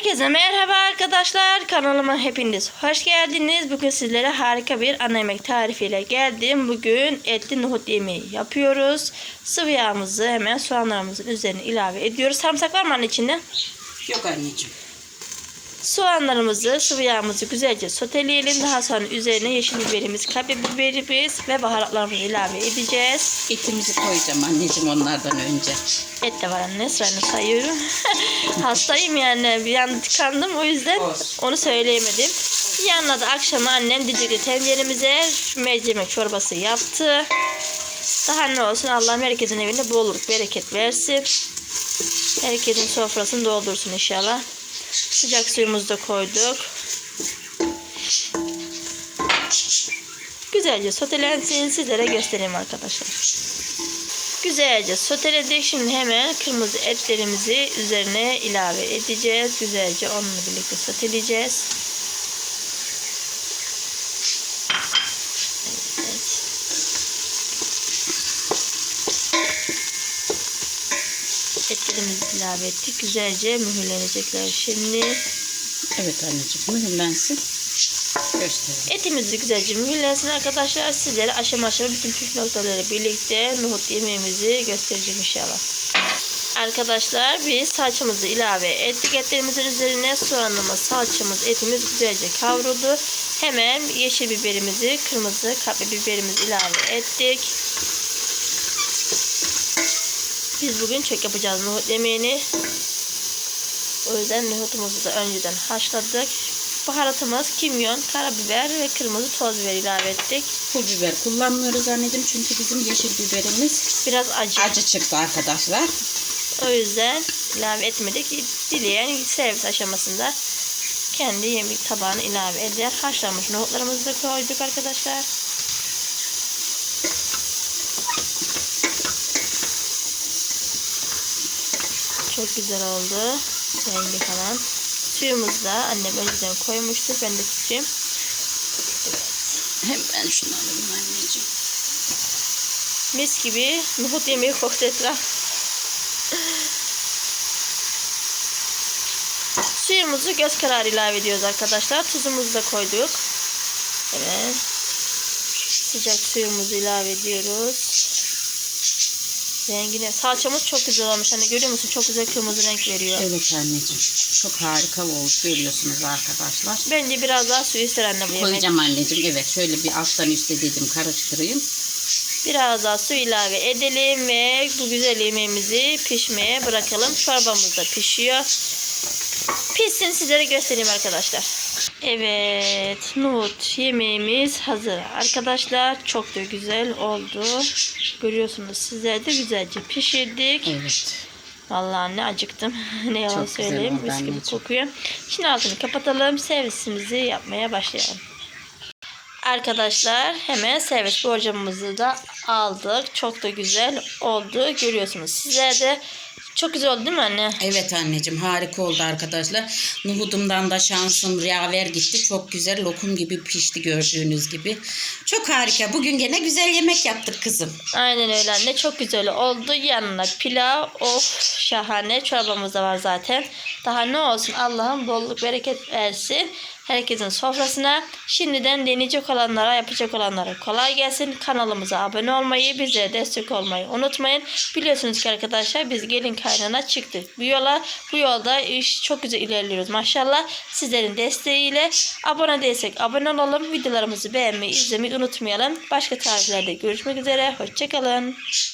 Herkese merhaba arkadaşlar. Kanalıma hepiniz hoş geldiniz. Bugün sizlere harika bir ana yemek tarifiyle geldim. Bugün etli nohut yemeği yapıyoruz. Sıvı yağımızı hemen soğanlarımızın üzerine ilave ediyoruz. Sarımsak var mı anne içinde? Yok anneciğim. Soğanlarımızı, sıvı yağımızı güzelce soteleyelim. Daha sonra üzerine yeşil biberimiz, kapya biberimiz ve baharatlarımızı ilave edeceğiz. Etimizi koyacağım anneciğim onlardan önce. Et de var anne sırayla sayıyorum. Hastayım yani bir anda tıkandım o yüzden Olsun. onu söyleyemedim. Yanına da akşama annem düdüklü tenceremize mercimek çorbası yaptı. Daha ne olsun Allah'ım herkesin evinde bolluk bereket versin. Herkesin sofrasını doldursun inşallah. Sıcak suyumuzu da koyduk. Güzelce sotelensin sizlere göstereyim arkadaşlar. Güzelce soteledik. Şimdi hemen kırmızı etlerimizi üzerine ilave edeceğiz. Güzelce onunla birlikte soteleyeceğiz. Etlerimizi ilave ettik. Güzelce mühürlenecekler şimdi. Evet anneciğim mühürlensin. Gösterelim. Etimizi güzelce mühürlensin arkadaşlar. Sizlere aşama aşama bütün püf noktaları birlikte nohut yemeğimizi göstereceğim inşallah. Arkadaşlar biz salçamızı ilave ettik etlerimizin üzerine soğanımız, salçamız, etimiz güzelce kavruldu. Hemen yeşil biberimizi, kırmızı kapya biberimizi ilave ettik. Biz bugün çok yapacağız nohut yemeğini. O yüzden nohutumuzu da önceden haşladık. Baharatımız kimyon, karabiber ve kırmızı toz biber ilave ettik. Pul biber kullanmıyoruz anneciğim çünkü bizim yeşil biberimiz Biraz acı. acı çıktı arkadaşlar. O yüzden ilave etmedik. Dileyen servis aşamasında kendi yemek tabağına ilave eder. Haşlanmış nohutlarımızı da koyduk arkadaşlar. Çok güzel oldu. Rengi falan. Suyumuzu da annem önceden koymuştu. Ben de tutayım. Hemen şunu alalım anneciğim. Mis gibi nohut yemeği koktu etraf. Suyumuzu göz kararı ilave ediyoruz arkadaşlar. Tuzumuzu da koyduk. Evet. Sıcak suyumuzu ilave ediyoruz. Rengine salçamız çok güzel olmuş. Hani görüyor musun? Çok güzel kırmızı renk veriyor. Evet anneciğim. Çok harika oldu görüyorsunuz arkadaşlar. Bence biraz daha su ister anne bu yemek. Koyacağım anneciğim. Evet şöyle bir alttan üstte dedim karıştırayım. Biraz daha su ilave edelim ve bu güzel yemeğimizi pişmeye bırakalım. Çorbamız da pişiyor. Pişsin sizlere göstereyim arkadaşlar. Evet, nohut yemeğimiz hazır. Arkadaşlar çok da güzel oldu. Görüyorsunuz sizler de güzelce pişirdik. Evet. Vallahi ne acıktım. ne yalan Çok söyleyeyim. Mis gibi kokuyor. Şimdi altını kapatalım. Servisimizi yapmaya başlayalım. Arkadaşlar hemen servis borcamımızı da aldık. Çok da güzel oldu. Görüyorsunuz. Sizler de çok güzel oldu değil mi anne? Evet anneciğim harika oldu arkadaşlar. Nuhudumdan da şansım yaver gitti. Çok güzel lokum gibi pişti gördüğünüz gibi. Çok harika. Bugün gene güzel yemek yaptık kızım. Aynen öyle anne. Çok güzel oldu. Yanına pilav. Of şahane. Çorbamız da var zaten. Daha ne olsun. Allah'ım bolluk bereket versin. Herkesin sofrasına. Şimdiden deneyecek olanlara, yapacak olanlara kolay gelsin. Kanalımıza abone olmayı, bize destek olmayı unutmayın. Biliyorsunuz ki arkadaşlar biz gelin kaynana çıktık. Bu yola, bu yolda iş çok güzel ilerliyoruz maşallah. Sizlerin desteğiyle abone değilsek abone olalım. Videolarımızı beğenmeyi, izlemeyi unutmayalım. Başka tariflerde görüşmek üzere. Hoşçakalın.